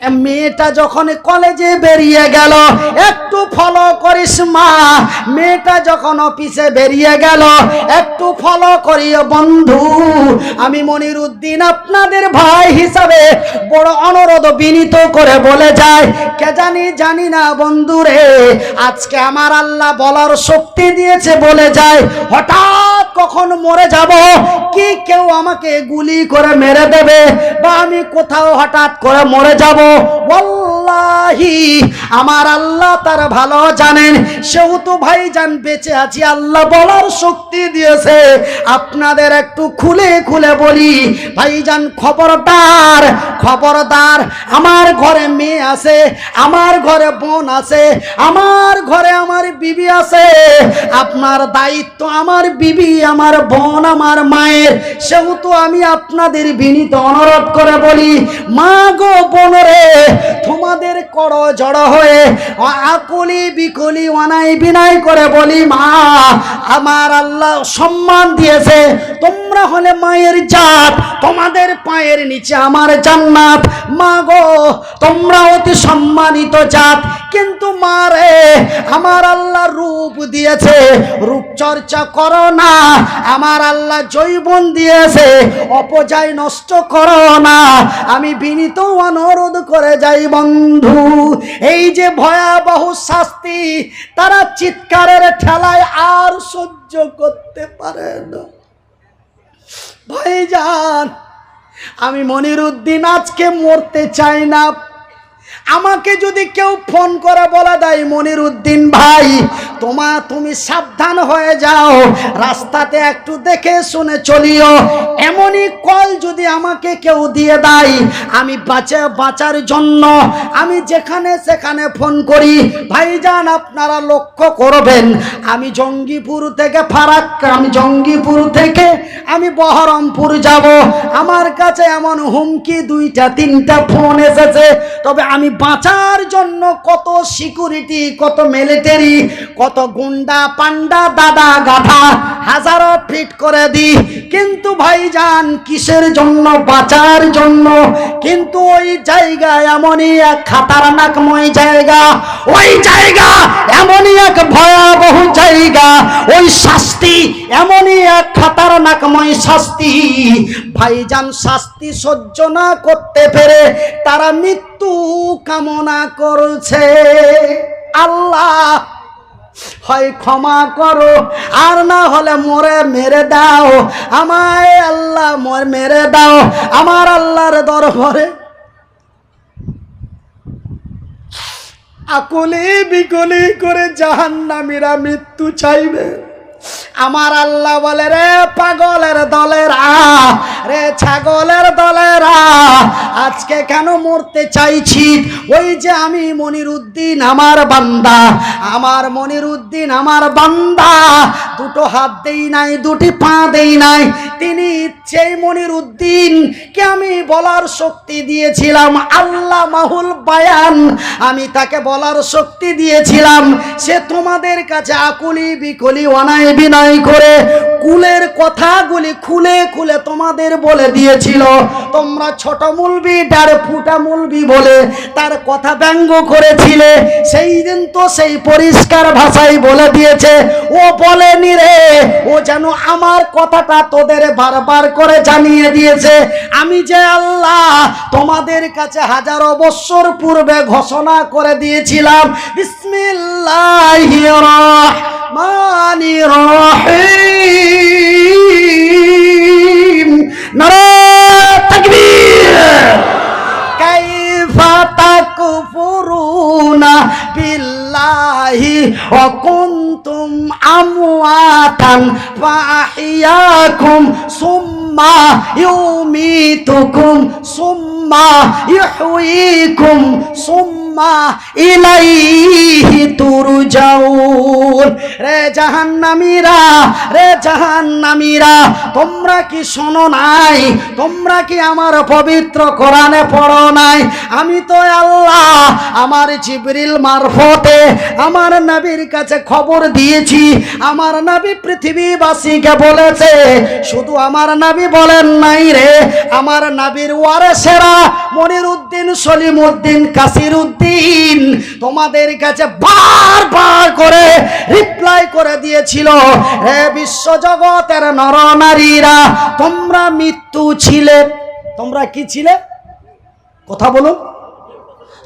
মেয়েটা যখন কলেজে বেরিয়ে গেল, একটু ফলো করিস মা। মেয়েটা যখন অফিসে বেরিয়ে গেল, একটু ফলো করিও বন্ধু। আমি মনির উদ্দিন আপনাদের ভাই হিসাবে বড় অনুরোধ বিনীত করে বলে যায় কে জানি জানি না বন্ধু রে। আজকে আমার আল্লাহ বলার শক্তি দিয়েছে বলে যায় হঠাৎ কখন মরে যাব, কি কেউ আমাকে গুলি করে মেরে দেবে, বা আমি কোথাও হঠাৎ করে মরে যাব ওয়াল্লাহি, আমার আল্লাহ তার ভালো জানেন। সেও তো ভাই যান বেঁচে আছি, আল্লাহ বলার শক্তি দিয়েছে। আপনাদের একটু খুলে খুলে বলি, ভাইজান খবরদার খবরদার, আমার ঘরে মেয়ে আছে, আমার ঘরে বোন আছে, আমার ঘরে বিবি আছে, আপনার দায়িত্ব আমার বিবি, আমার বোন, আমার মায়ের। সেহেতু আমি আপনাদের বিনীত অনুরোধ করে বলি, মা গো বোন রে তোমাদের কর জড় হয়ে আকুলি বিকুলি অনাই বিনাই করে বলি, মা, আমার আল্লাহ সম্মান দিয়েছে। তোমরা হলে মায়ের জাত, তোমাদের পায়ের নিচে আমার জান্নাত। মা গো, তোমরা অতি সম্মানিত জাত। কিন্তু মারে আমার আল্লাহ রূপ দিয়েছে। রূপ চর্চা করো না। আমার আল্লাহ জৈবন দিয়েছে। অপচয় নষ্ট করো না। আমি বিনীত অনুরোধ করে যাই বন্ধু। এই যে ভয়াবহ শাস্তি, তারা চিৎকারের ঠেলায় আর সহ্য করতে পারে না। ভাইজান, আমি মনির উদ্দিন আজকে মরতে চাই না। আমাকে যদি কেউ ফোন করে বলা দেয় মনির উদ্দিন ভাই, তোমা, তুমি সাবধান হয়ে যাও, রাস্তাতে একটু দেখে শুনে চলিও। এমনই কল যদি আমাকে কেউ দিয়ে দেয়, আমি বাঁচে, বাঁচার জন্য আমি যেখানে সেখানে ফোন করি। ভাইজান, আপনারা লক্ষ্য করবেন, আমি জঙ্গিপুর থেকে ফারাক্কা আমি জঙ্গিপুর থেকে আমি বহরমপুর যাব। আমার কাছে এমন হুমকি দুইটা, তিনটা ফোন এসেছে, তবে আমি বাঁচার জন্য কত সিকিউরিটি, কত মিলিটারি, কত গুন্ডা পান্ডা দাদা গাধা হাজারো ফিট করে দি কিন্তু ভাইজান, কিসের জন্য, বাঁচার জন্য কিন্তু ওই জায়গা এমনই এক খাতারনাকময় জায়গা, ওই জায়গা এমনই এক ভয়াবহ জায়গা, ওই শাস্তি এমনই এক খাতারনাকময় শাস্তি। ভাইজান শাস্তি সহ্য না করতে পেরে তারা মৃত্যু কামনা করছে। আল্লাহ হয় ক্ষমা করো, আর না হলে মোরে মেরে দাও। আমায় আল্লাহ মর মেরে দাও, আমার আল্লাহর দরবারে। আকুলি বিকুলি করে জাহান্নামীরা মৃত্যু চাইবে। আমার আল্লাহ বলে, রে পাগলের দলেরা, রে ছাগলের দলেরা, আজকে কেন মরতে চাইছি? ওই যে আমি মনির উদ্দিন আমার বান্দা, আমার মনির উদ্দিন আমার বান্দা, দুটো হাত দেই নাই, দুটি পা দেই নাই তিনি ইচ্ছেই মনির উদ্দিন কে আমি বলার শক্তি দিয়েছিলাম আল্লাহ মাহুল বায়ান। আমি তাকে বলার শক্তি দিয়েছিলাম, সে তোমাদের কাছে আকুলি বিকলি, অনায় বিনয় করে কুলের কথাগুলি খুলে খুলে তোমাদের বলে দিয়েছিল। তোমরা ছোট মুলবি, ডার ফুটা মুলবি বলে তার কথা ব্যঙ্গ করেছিলে। সেই দিন তো সেই পরিষ্কার ভাষায় বলে দিয়েছে, ও বলেনি রে, ও যেন আমার কথাটা তোদের বারবার করে জানিয়ে দিয়েছে, আমি যে আল্লাহ তোমাদের কাছে হাজারো বৎসর পূর্বে ঘোষণা করে দিয়েছিলাম বিসমিল্লাহির রহমানির রহিম নারায়ে তাকবীর আমওয়াতান ফাহিয়াকুম সুম্মা ইউমিতুকুম সুম্মা ইহয়িকুম সুম্মা ইলাইহি তুরজাউন। রে জাহান্নামীরা রে জাহান্নামীরা, তোমরা কি শোনো নাই? তোমরা কি আমার পবিত্র কোরআনে পড়ো নাই? আমি তো আল্লাহ, আমার জিবরিল মারফতে আমার নবীর কাছে খবর দিয়েছি। আমার নবী পৃথিবীবাসীকে বলেছে, শুধু আমার নবী বলেন নাই রে, আমার নাবির ওয়ারেসেরা মনির উদ্দিন সলিম উদ্দিন কাসির উদ্দিন তোমাদের কাছে বার বার করে রিপ্লাই করে দিয়েছিল, হে বিশ্বজগতের নরনারীরা, তোমরা মৃত্যু ছিলে। তোমরা কি ছিলে? কথা বলুন।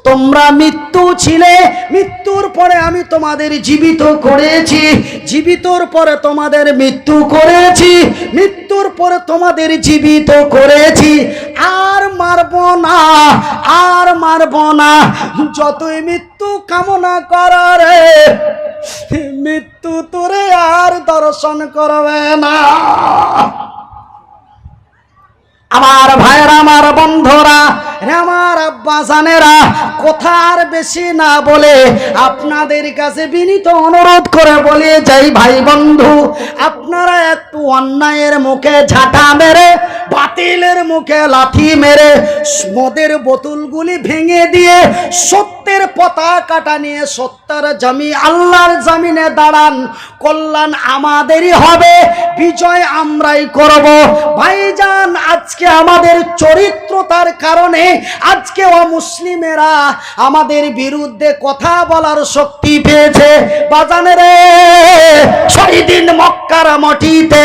তোমরা মৃত্যু ছিলে, মৃত্যুর পরে আমি তোমাদের জীবিত করেছি। জীবিতর পরে তোমাদের মৃত্যু করেছি, মৃত্যুর পরে তোমাদের জীবিত করেছি। আর মারব না, আর মারব না। যতই মৃত্যু কামনা করারে মৃত্যু তোরে আর দর্শন করবে না। আমার ভাইয়েরা, আমার বন্ধুরা আমার আব্বা জানেরা, কথা আর বেশি না বলে আপনাদের কাছে বিনীত অনুরোধ করে বলে, যাই ভাই বন্ধু, আপনারা একটু অন্যায়ের মুখে ঝাঁটা মেরে, বাতিলের মুখে লাঠি মেরে, মদের বোতলগুলি ভেঙে দিয়ে সত্যের পতাকাটা নিয়ে সত্যের জমি, আল্লাহর জমিনে দাঁড়ান। কল্যাণ আমাদেরই হবে, বিজয় আমরাই করব। ভাইজান, আজকে আমাদের চরিত্রতার কারণে আজকে অমুসলিমেরা আমাদের বিরুদ্ধে কথা বলার শক্তি পেয়েছে। বাজানে রে শহীদিন মক্কার মাটিতে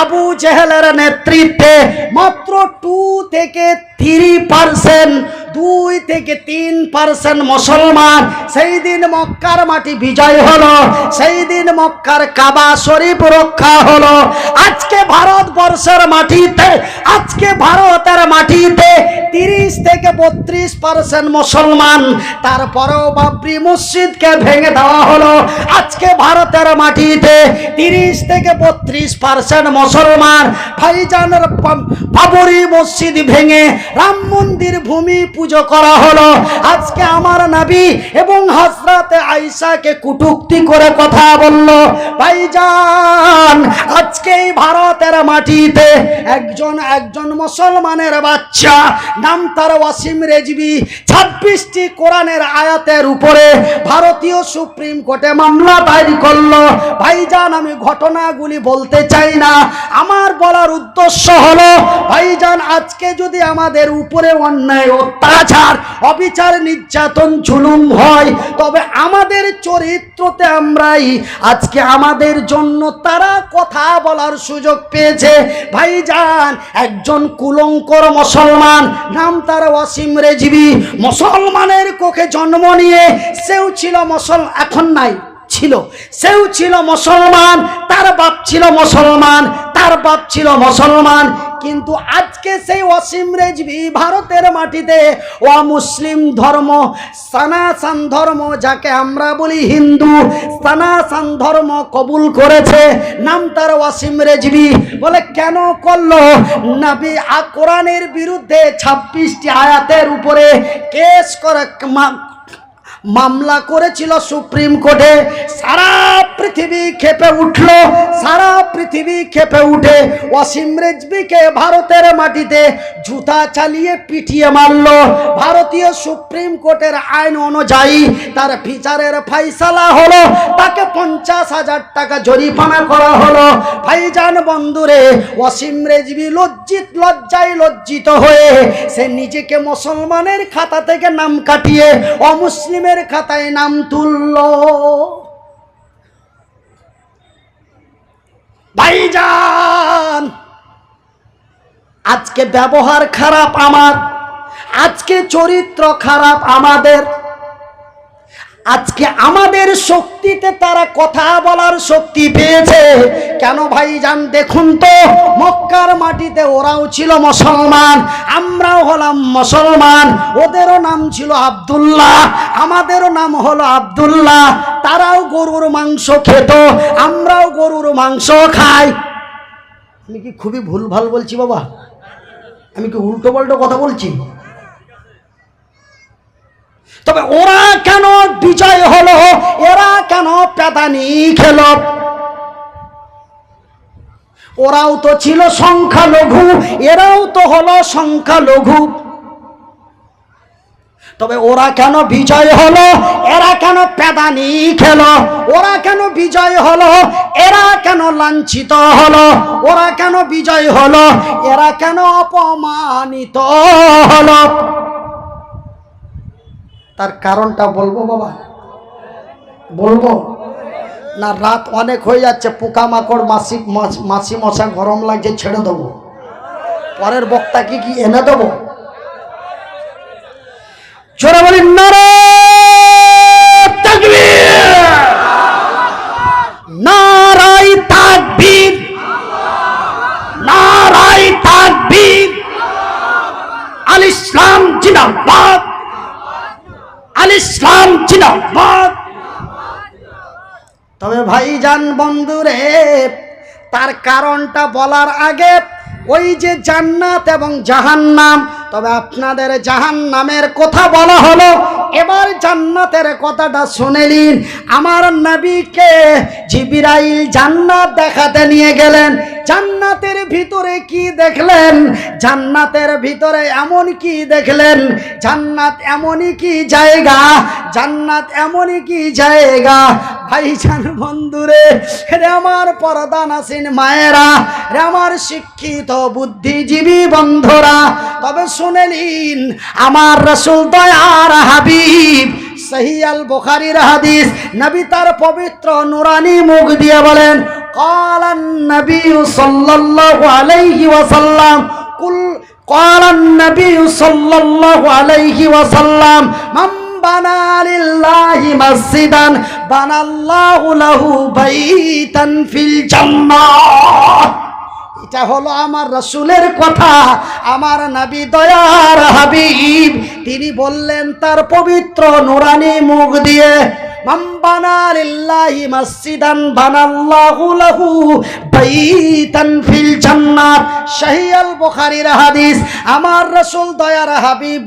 আবু জেহেলের নেতৃত্বে মাত্র টু থেকে থ্রি পার্সেন্ট দুই থেকে তিন পার্সেন্ট মুসলমান। সেই দিন মক্কার মাটি বিজয় হলো। সেই দিন মক্কার কাবা শরীফ রক্ষা হলো। আজকে ভারতবর্ষের মাটিতে, আজকে ভারতের মাটিতে তিরিশ থেকে বত্রিশ পার্সেন্ট মুসলমান। তারপরেও বাবরি মসজিদকে ভেঙে দেওয়া হলো। আজকে ভারতের মাটিতে তিরিশ থেকে বত্রিশ পার্সেন্ট মুসলমান। ভাইজানের পা- বাবরি মসজিদ ভেঙে রাম মন্দির ভূমি পুজো করা হলো। আজকে আমার নাবি এবং হজরতে আইসাকে কুটুক্তি করে কথা বলল, ভাইজান আজকে এই ভারতের মাটিতে একজন একজন মুসলমানের বাচ্চা, নাম তার ওয়াসিম রেজবি, ছাব্বিশটি কোরআনের আয়াতের উপরে ভারতীয় সুপ্রিম কোর্টে মামলা দায়ের করল। ভাইজান, আমি ঘটনাগুলি বলতে চাই না। আমার বলার উদ্দেশ্য হলো, ভাইজান, আজকে যদি আমাদের উপরে অন্যায় অত্যাচার অবিচার নির্যাতন জুলুম হয়। তবে আমাদের চরিত্রতে আমরাই, আজকে আমাদের জন্য তারা কথা বলার সুযোগ পেয়েছে। ভাইজান, একজন কুলঙ্কর মুসলমান, নাম তার ওয়াসিম রেজবি। মুসলমানের কোখে জন্ম নিয়ে সেও ছিল মুসল, এখন নাই, ছিল। সেও ছিল মুসলমান, তার বাপ ছিল মুসলমান তার বাপ ছিল মুসলমান, কিন্তু আজকে সেই অসীম রেজবি ভারতের মাটিতে ও মুসলিম ধর্ম সনাতন ধর্ম যাকে আমরা বলি হিন্দু সনাতন ধর্ম কবুল করেছে, নাম তার ওয়াসিম রেজবি বলে কেন করল? নবী কোরআনের বিরুদ্ধে ছাব্বিশটি আয়াতের উপরে কেস করে মামলা করেছিল সুপ্রিম কোর্টে, সারা পৃথিবী খেপে উঠল, সারা পৃথিবী খেপে উঠে। অসীম রেজবিকে ভারতের মাটিতে জুতা চালিয়ে পিটিয়ে মারল। ভারতীয় সুপ্রিম কোর্টের আইন অনুযায়ী তার বিচারের ফাইসালা হলো, তাকে পঞ্চাশ হাজার টাকা জরিমানা করা হলো। ভাইজান বন্ধুরে, অসীম রেজবি লজ্জিত, লজ্জায় লজ্জিত হয়ে, সে নিজেকে মুসলমানের খাতা থেকে নাম কাটিয়ে অমুসলিমের খাতায় নাম তুলল। ভাইজান আজকে ব্যবহার খারাপ আমার আজকে চরিত্র খারাপ আমাদের। আজকে আমাদের শক্তিতে তারা কথা বলার শক্তি পেয়েছে। কেন ভাই যান, দেখুন তো, মক্কার মাটিতে ওরাও ছিল মুসলমান, আমরাও হলাম মুসলমান, ওদেরও নাম ছিল আব্দুল্লাহ, আমাদেরও নাম হলো আব্দুল্লাহ, তারাও গরুর মাংস খেত, আমরাও গরুর মাংস খাই। আমি কি খুবই ভুল ভালো বলছি বাবা? আমি কি উল্টো পাল্টো কথা বলছি? তবে ওরা কেন বিজয় হলো? এরা কেন পেদানি খেল? ওরাও তো ছিল সংখ্যালঘু, এরাও তো হলো সংখ্যালঘু। তবে ওরা কেন বিজয় হলো? এরা কেন পেদানি খেল? ওরা কেন বিজয় হলো? এরা কেন লাঞ্ছিত হলো? ওরা কেন বিজয় হলো? এরা কেন অপমানিত হলো? তার কারণটা বলব বাবা? বলব? না, রাত অনেক হয়ে যাচ্ছে, পোকামাকড় মাসি মাছি মশা গরম লাগছে, ছেড়ে দেবো। পরের বক্তাকে কি এনে দেবো? জোরে বলি, নারে! নারাই তাকবীর! নারাই তাকবীর! ইসলাম জিন্দাবাদ! জিন্দাবাদ তবে ভাইজান বন্ধুরে তার কারণটা বলার আগে ওই যে জান্নাত এবং জাহান্নাম তবে আপনাদের জাহান্নামের কথা বলা হলো এবার জান্নাতের কথাটা শুনে নিন আমার নাবিকে জিবিরাইল জান্নাত দেখাতে নিয়ে গেলেন। জান্নাতের ভিতরে কি দেখলেন? জান্নাতের ভিতরে এমন কি দেখলেন? জান্নাত এমনই কি জায়গা? জান্নাত এমনই কি জায়গা? ভাইজান বন্ধুরে রে আমার পরদান আসিন মায়েরা রে আমার শিক্ষিত বুদ্ধিজীবী বন্ধুরা তবে শুনে নিন আমার রসুল দয়ার হাবিব সহিয়াল বুখারীর হাদিস নবী তার পবিত্র নুরানি মুখ দিয়ে বলেন قال النبي صلى الله عليه وسلم قل قال النبي صلى الله عليه وسلم من بنى لله مسجدا বানাল্লাহু লাহু এটা হলো আমার রসুলের কথা, আমার নাবি দয়ার হাবিব। তিনি বললেন, তার পবিত্র নুরানি মুখ দিয়ে বানাল্লাহু লাহু আমার দয়ার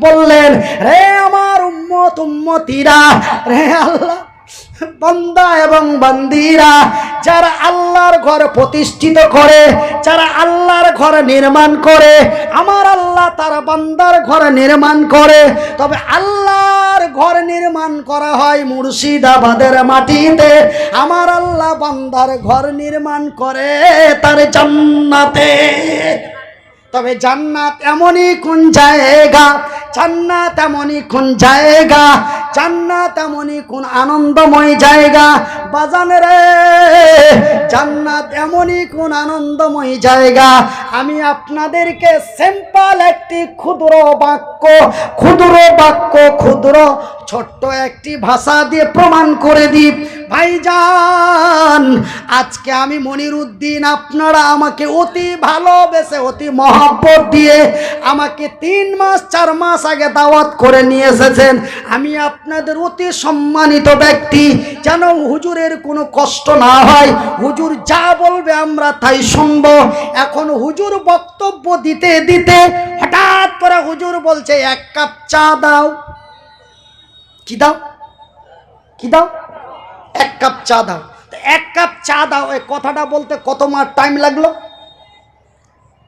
বললেন, রে আমার উম্মত, উম্মতিরা, রে আল্লাহ বান্দা এবং বান্দিরা, যারা আল্লাহর ঘর প্রতিষ্ঠিত করে, যারা আল্লাহর ঘর নির্মাণ করে, আমার আল্লাহ তার বান্দার ঘর নির্মাণ করে, তবে আল্লাহর ঘর নির্মাণ করা হয় মুর্শিদাবাদের মাটিতে। আমার আল্লাহ বান্দার ঘর নির্মাণ করে তার জান্নাতে। তবে জান্নাত এমনই কোন জায়গা, জান্নাত এমনই কোন জায়গা জান্নাত এমনই কোন আনন্দময় জায়গা? বাজান রে, জান্নাত এমনই কোন আনন্দময় জায়গা? আমি আপনাদেরকে সিম্পল একটি ক্ষুদ্র বাক্য ক্ষুদ্র বাক্য, ক্ষুদ্র, ছোট্ট একটি ভাষা দিয়ে প্রমাণ করে দিই ভাইজান, আজকে আমি মনির উদ্দিন আপনারা আমাকে অতি ভালোবেসে, অতি মহব্বত দিয়ে আমাকে তিন মাস, চার মাস আগে দাওয়াত করে নিয়ে এসেছেন। আমি আপনাদের অতি সম্মানিত ব্যক্তি, যেন হুজুরের কোনো কষ্ট না হয়। হুজুর যা বলবে আমরা তাই শুনব। এখন হুজুর বক্তব্য দিতে দিতে হঠাৎ করে হুজুর বলছে, এক কাপ চা দাও। কি দাও? কি দাও? এক কাপ চা দাও। এক কাপ চা দাও, এই কথাটা বলতে কত মার টাইম লাগল?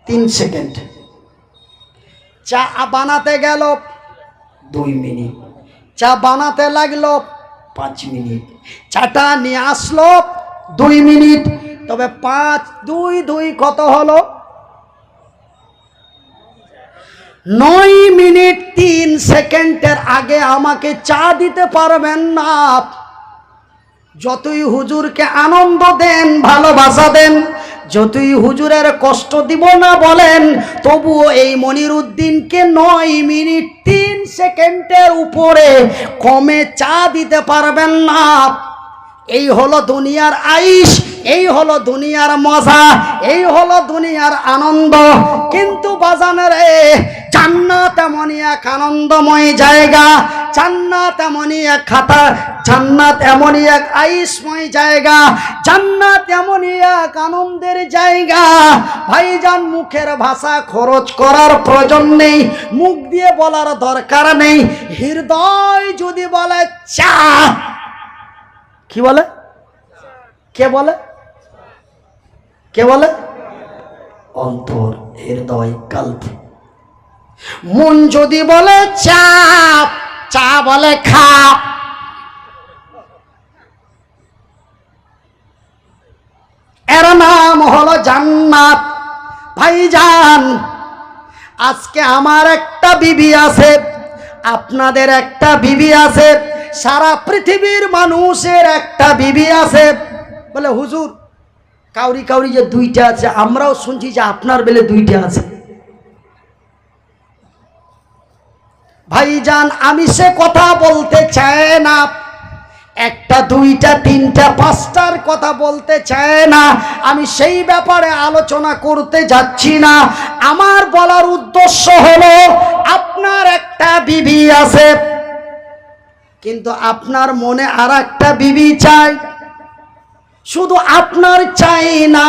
তিন সেকেন্ড। চা বানাতে গেল দুই মিনিট। চা বানাতে লাগল পাঁচ মিনিট। চাটা নিয়ে আসলো দুই মিনিট। তবে পাঁচ, দুই দুই কত হলো? নয় মিনিট তিন সেকেন্ডের আগে আমাকে চা দিতে পারবেন না। যতই হুজুরকে আনন্দ দেন, ভালোবাসা দেন, যতই হুজুরের কষ্ট দিব না বলেন, তবুও এই মনির উদ্দিনকে নয় মিনিট তিন সেকেন্ডের উপরে কমে চা দিতে পারবেন না। এই হলো দুনিয়ার আইস। এই হলো দুনিয়ার মজা, এই হলো দুনিয়ার আনন্দ। কিন্তু বাজানের জান্নাত এমনই এক আনন্দময় জায়গা, জান্নাত এমনই এক খাতা, জান্নাত এমনই এক আইসময় জায়গা, জান্নাত এমনই এক আনন্দের জায়গা। ভাইজান, মুখের ভাষা খরচ করার প্রয়োজন নেই, মুখ দিয়ে বলার দরকার নেই, হৃদয় যদি বলে, চা। কি বলে? কে বলে? কে বলে? অন্তর, হৃদয়, কাল্প। মন যদি বলে চাপ, চা বলে খাপ। এর নাম হলো জান্নাত। ভাইজান, আজকে আমার একটা বিবি আছে, আপনাদের একটা বিবি আছে, সারা পৃথিবীর মানুষের একটা বিবি আছে। বলে, হুজুর কাউরি কাউরি যে দুইটা আছে, আমরাও শুনছি যে আপনার বেলে দুইটা আছে। ভাইজান, আমি সে কথা বলতে চাই না। একটা, দুইটা, তিনটা, পাঁচটার কথা বলতে চায় না। আমি সেই ব্যাপারে আলোচনা করতে যাচ্ছি না। আমার বলার উদ্দেশ্য হলো, আপনার একটা বিবি আছে। কিন্তু আপনার মনে আর একটা বিবি চাই। শুধু আপনার চাই না,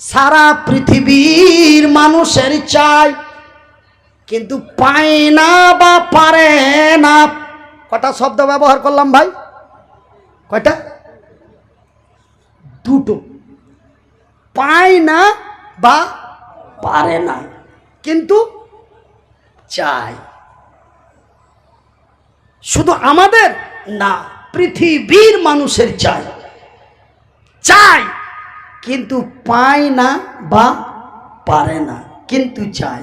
সারা পৃথিবীর মানুষের চাই। কিন্তু পায় না বা পারে না, কটা শব্দ ব্যবহার করলাম ভাই? কয়টা? দুটো। পায় না বা পারে না, কিন্তু চাই। শুধু আমাদের না, পৃথিবীর মানুষের চাই। চাই। কিন্তু পায় না বা পারে না কিন্তু চাই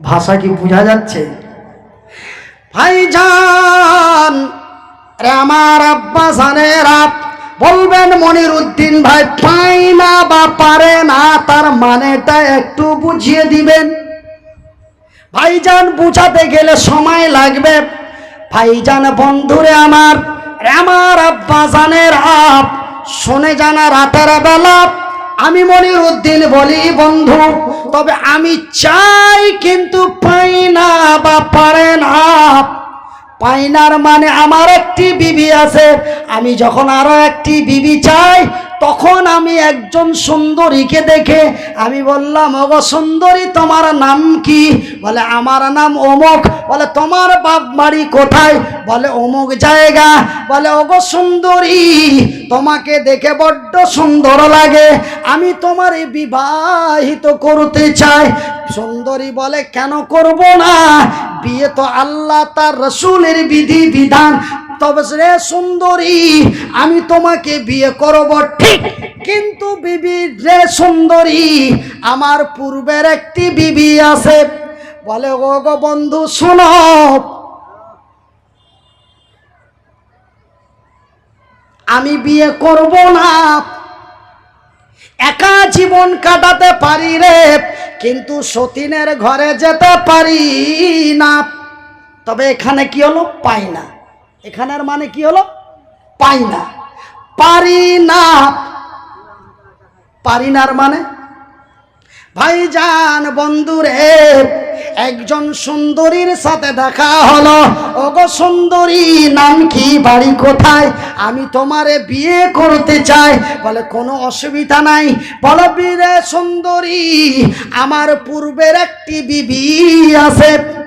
ভাষা কি বোঝা যাচ্ছে? ভাইজান রে আমার আব্বা বলবেন মনির উদ্দিন ভাই পাই না বা পারে না তার মানেটা একটু বুঝিয়ে দিবেন। ভাইজান বুঝাতে গেলে সময় লাগবে। ভাইজান বন্ধুরে আমার রে আমার আব্বা জানের আপ শুনে জানা রাতের বেলা, আমি মনির উদ্দিন বলি, বন্ধু, তবে আমি চাই কিন্তু পাই না বা পারে না। পাইনার মানে আমার একটি বিবি আছে। আমি যখন আরও একটি বিবি চাই, তখন আমি একজন সুন্দরীকে দেখে আমি বললাম, ওগো সুন্দরী, তোমার নাম কি? বলে, আমার নাম অমুক। বলে, তোমার বাপ বাড়ি কোথায়? বলে, অমুক জায়গা। বলে, ওগো সুন্দরী, তোমাকে দেখে বড্ড সুন্দর লাগে। আমি তোমার বিবাহিত করতে চাই। সুন্দরী বলে, কেন করব না? বিয়ে তো আল্লাহ তার রসুলের বিধি বিধান। তবে রে সুন্দরী, আমি তোমাকে বিয়ে করব ঠিক। কিন্তু বিবি রে সুন্দরী, আমার পূর্বের একটি বিবি আছে। বলে ও গো বন্ধু, শোনো। আমি বিয়ে করব না। একা জীবন কাটাতে পারি রে। কিন্তু সতীনের ঘরে যেতে পারি না। তবে এখানে কি হলো? পাই না। এখানের মানে কি হলো? পাই না। পারি না। পারি নার মানে? ভাইজান বন্ধুরে, একজন সুন্দরীর সাথে দেখা হলো। ওগো সুন্দরী, নাম কি, বাড়ি কোথায়? আমি তোমারে বিয়ে করতে চাই। বলে, কোনো অসুবিধা নাই। বলো, বীরে সুন্দরী, আমার পূর্বের একটি বিবি আছে।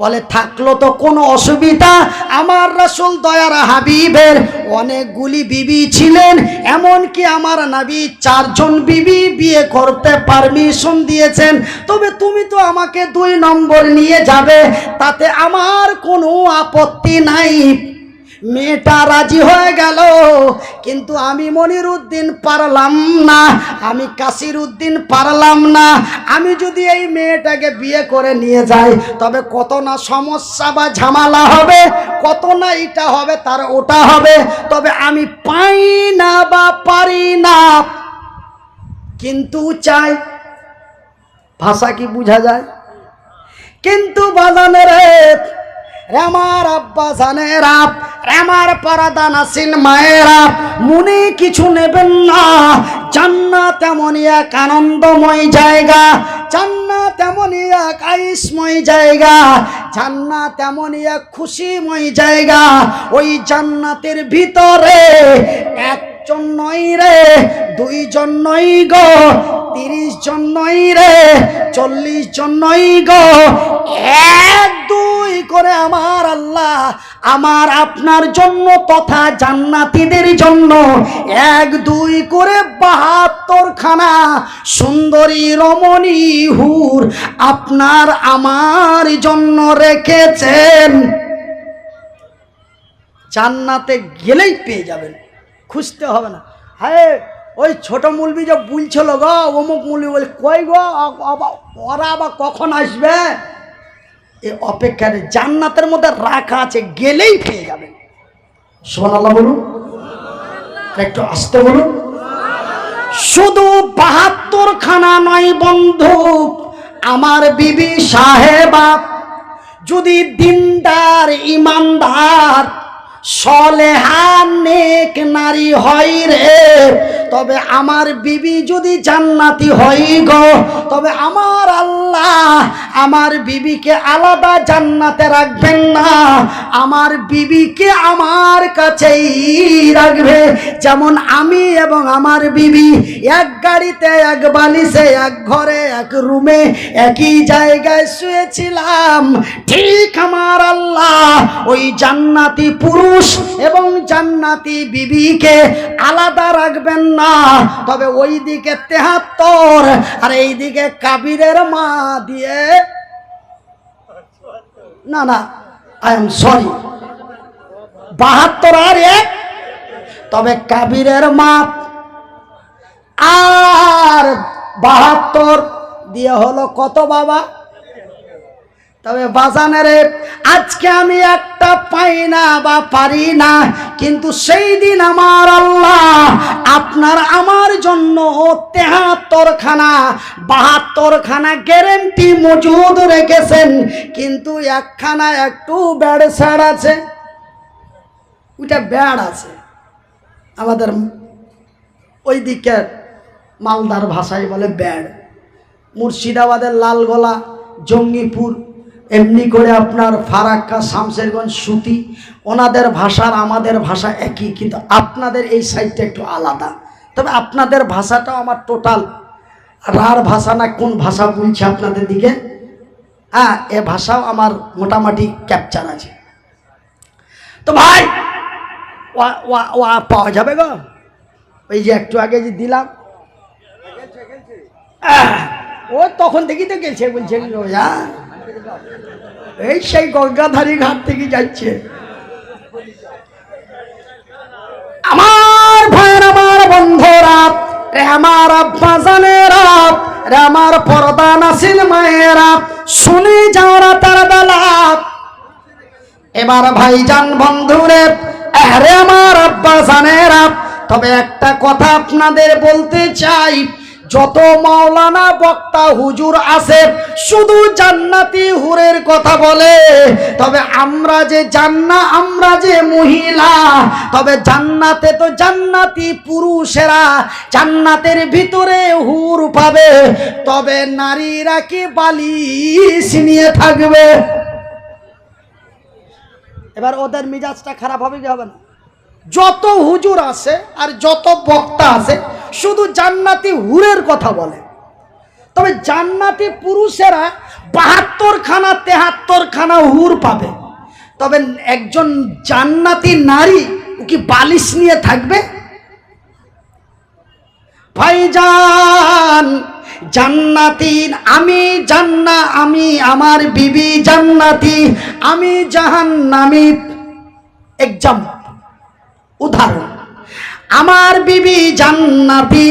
বলে, থাকল তো কোনো অসুবিধা? আমার রাসুল দয়ার হাবিবের অনেকগুলি বিবি ছিলেন, এমনকি আমার নাবি চারজন বিবি বিয়ে করতে পারমিশন দিয়েছেন। তবে তুমি তো আমাকে দুই নম্বর নিয়ে যাবে, তাতে আমার কোনো আপত্তি নাই। মেয়েটা রাজি হয়ে গেল। কিন্তু আমি মনির উদ্দিন পারলাম না, আমি কাসির উদ্দিন পারলাম না। আমি যদি এই মেয়েটাকে বিয়ে করে নিয়ে যাই, তবে কত না সমস্যা বা ঝামেলা হবে, কত না এটা হবে, তার ওটা হবে। তবে আমি পাই না বা পারি না। কিন্তু চাই, ভাষা কি বোঝা যায়? কিন্তু বাজানের আমার আব্বা জানেরা রামার পারাদা নাসিন মায়েরা, মনে কিছু নেবেন না। জান্নাত এমনই এক আনন্দময় জায়গা, জান্নাত এমনই এক আইসময় জায়গা, জান্নাত এমনই এক খুশিময় জায়গা। ওই জান্নাতের ভিতরে একজন নই রে, দুইজন নই গো তিরিশ জন নই রে চল্লিশ জন নই গো, এক দুই করে আমার আল্লাহ, আমার আপনার জন্য তথা জান্নাতীদের জন্য এক, দুই করে বাহাত্তর খানা সুন্দরী রমণী হুর আপনার আমার জন্য রেখেছেন। জান্নাতে গেলেই পেয়ে যাবেন, খুঁজতে হবে না। হ্যাঁ ওই ছোট মুলবি যে বলছিল গো, অমুক মুলবি বলে, কই গো ওরা আবার কখন আসবে? এ অপেক্ষার জান্নাতের মধ্যে রাখা আছে গেলেই পেয়ে যাবেন। সোহান আল্লাহ বলুন একটু আসতে বলুন। শুধু বাহাত্তর খানা নয় বন্ধু আমার বিবি সাহেবা যদি দিনদার ইমানদার সলেহান নেক নারী হয় রে। তবে আমার বিবি যদি জান্নাতি হয় গো, তবে আমার আল্লাহ আমার বিবিকে আলাদা জান্নাতে রাখবেন না। আমার বিবিকে আমার কাছেই রাখবে। যেমন আমি এবং আমার বিবি এক গাড়িতে, এক বালিশে, এক ঘরে, এক রুমে, একই জায়গায় শুয়েছিলাম। ঠিক আমার আল্লাহ ওই জান্নাতি পুরুষ এবং জান্নাতি বিবিকে আলাদা রাখবেন না। তবে ওই দিকে তেহাত্তর, আর এই দিকে কাবিরের মা দিয়ে না না আই এম সরি বাহাত্তর আর এক, তবে কাবিরের মাপ আর বাহাত্তর দিয়ে হলো কত বাবা? তবে বাজানের আজকে আমি একটা পাই না বা পারি না, কিন্তু সেই দিন আমার আল্লাহ আপনার আমার জন্য তেহাত্তর খানা বাহাত্তর খানা গ্যারেন্টি মজুদ রেখেছেন, কিন্তু একখানা একটু ব্যাড স্যার আছে। ওইটা ব্যাড আছে। আমাদের ওই দিকের মালদার ভাষায় বলে ব্যাড। মুর্শিদাবাদের লালগোলা, জঙ্গিপুর এমনি করে আপনার ফারাক্কা, শামসেরগঞ্জ, সুতি, ওনাদের ভাষার আমাদের ভাষা একই, কিন্তু আপনাদের এই সাইডটা একটু আলাদা। তবে আপনাদের ভাষাটাও আমার টোটাল। রার ভাষা না কোন ভাষা বলছে আপনাদের দিকে? হ্যাঁ এ ভাষাও আমার মোটামুটি ক্যাপচার আছে। তো ভাই, ওয়া পাওয়া যাবে গো। ওই যে একটু আগে যে দিলাম। ও তখন থেকেই তো গেছে, বলছে হ্যাঁ এই সেই গঙ্গাধারী ঘাট থেকে যাচ্ছে। আমার ভাইয়ের আমার বন্ধুরা আমার আব্বা রে আমার পর্দা নাসিল মায়েরা শুনে যাওয়া তার বেলা। এবার ভাইজান বন্ধুরে আরে আমার আব্বা তবে একটা কথা আপনাদের বলতে চাই যত মাওলানা বক্তা হুজুর আছে, শুধু জান্নাতি হুরের কথা বলে। তবে আমরা যে জান্না, আমরা যে মহিলা, তবে জান্নাতে তো জান্নাতি পুরুষেরা জান্নাতের ভিতরে হুর পাবে, তবে নারীরা কি বালিশ নিয়ে থাকবে? এবার ওদের মিজাজটা খারাপ হবে কি হবে না? যত হুজুর আছে আর যত বক্তা আছে শুধু জান্নাতি হুরের কথা বলে। তবে জান্নাতি পুরুষেরা বাহাত্তর খানা তেহাত্তর খানা হুর পাবে। তবে একজন জান্নাতি নারী ও কি বালিশ নিয়ে থাকবে? ভাইজান, জান্নাতি, আমি জান্না, আমি আমার বিবি জান্নাতি, আমি জাহান্নামি। এক্সাম উদাহরণ। আমার বিবি জান্নাতি।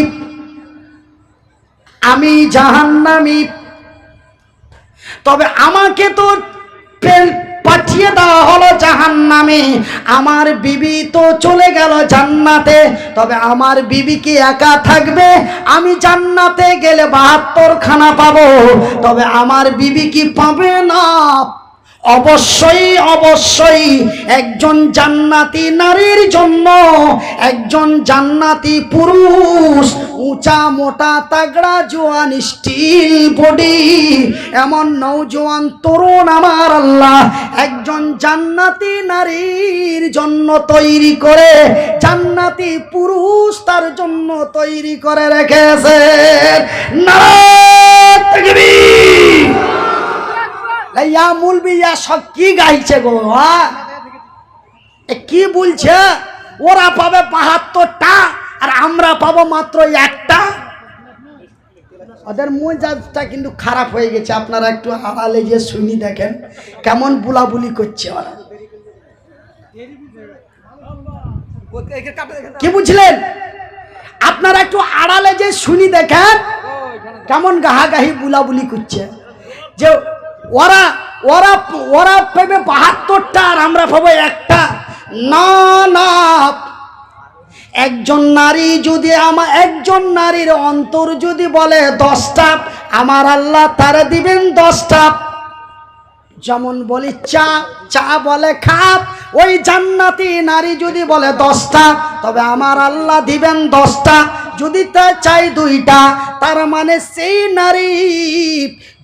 আমি জাহান্নামি। তবে আমাকে তো পাঠিয়ে দেওয়া হলো জাহান্নামে। আমার বিবি তো চলে গেল জান্নাতে। তবে আমার বিবি কি একা থাকবে? আমি জান্নাতে গেলে বাহাত্তর খানা পাবো। তবে আমার বিবি কি পাবে না? অবশ্যই অবশ্যই একজন জান্নাতি নারীর জন্য একজন জান্নাতি পুরুষ, উঁচা, মোটা, তাগড়া, জোয়ান, স্টিল বডি, এমন নৌজোয়ান তরুণ আমার আল্লাহ। একজন জান্নাতি নারীর জন্য তৈরি করে, জান্নাতি পুরুষ তার জন্য তৈরি করে রেখেছে ইয়া মুলবি ইয়া সব কি গাইছে গো এ কি বলছে? ওরা পাবে বাহাত্তরটা আর আমরা পাবো মাত্র একটা। ওদের মজাজটা কিন্তু খারাপ হয়ে গেছে, আপনারা একটু আড়ালে যে শুনি দেখেন কেমন বুলাবুলি করছে ওরা। কি বুঝলেন? আপনারা একটু আড়ালে যে শুনি দেখেন কেমন গাহাগাহি বুলাবুলি করছে। যে ওরা ওরা ওরা পাবে বাহাত্তরটা আর আমরা পাবো একটা। না না, একজন নারী যদি আমার একজন নারীর অন্তর যদি বলে দশটা, আমার আল্লাহ তারা দিবেন দশটা। যেমন বলি চা চা বলে খাপ ওই জান্নাতি নারী যদি বলে দশটা, তবে আমার আল্লাহ দিবেন দশটা। যদি তা চাই দুইটা, তার মানে সেই নারী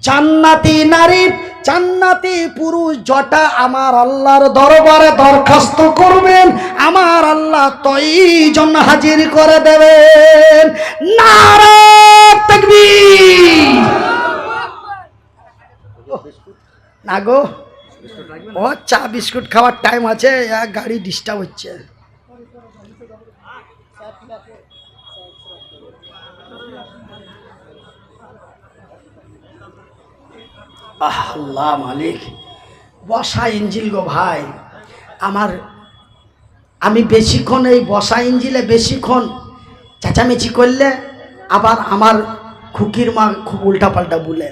জান্নাতি নারী, জান্নাতি পুরুষ জটা আমার আল্লাহর দরবারে দরখাস্ত করবেন, আমার আল্লাহ তই জন্য হাজির করে দেবেন। নারা না গো ও চা বিস্কুট খাওয়ার টাইম আছে গাড়ি ডিস্টার্ব হচ্ছে। আহ, আল্লাহ মালিক বসা ইঞ্জিল গো ভাই। আমার আমি বেশিক্ষণ এই বসা ইঞ্জিলে বেশিক্ষণ চেঁচামেচি করলে আবার আমার খুকির মা খুব উল্টাপাল্টা বলে।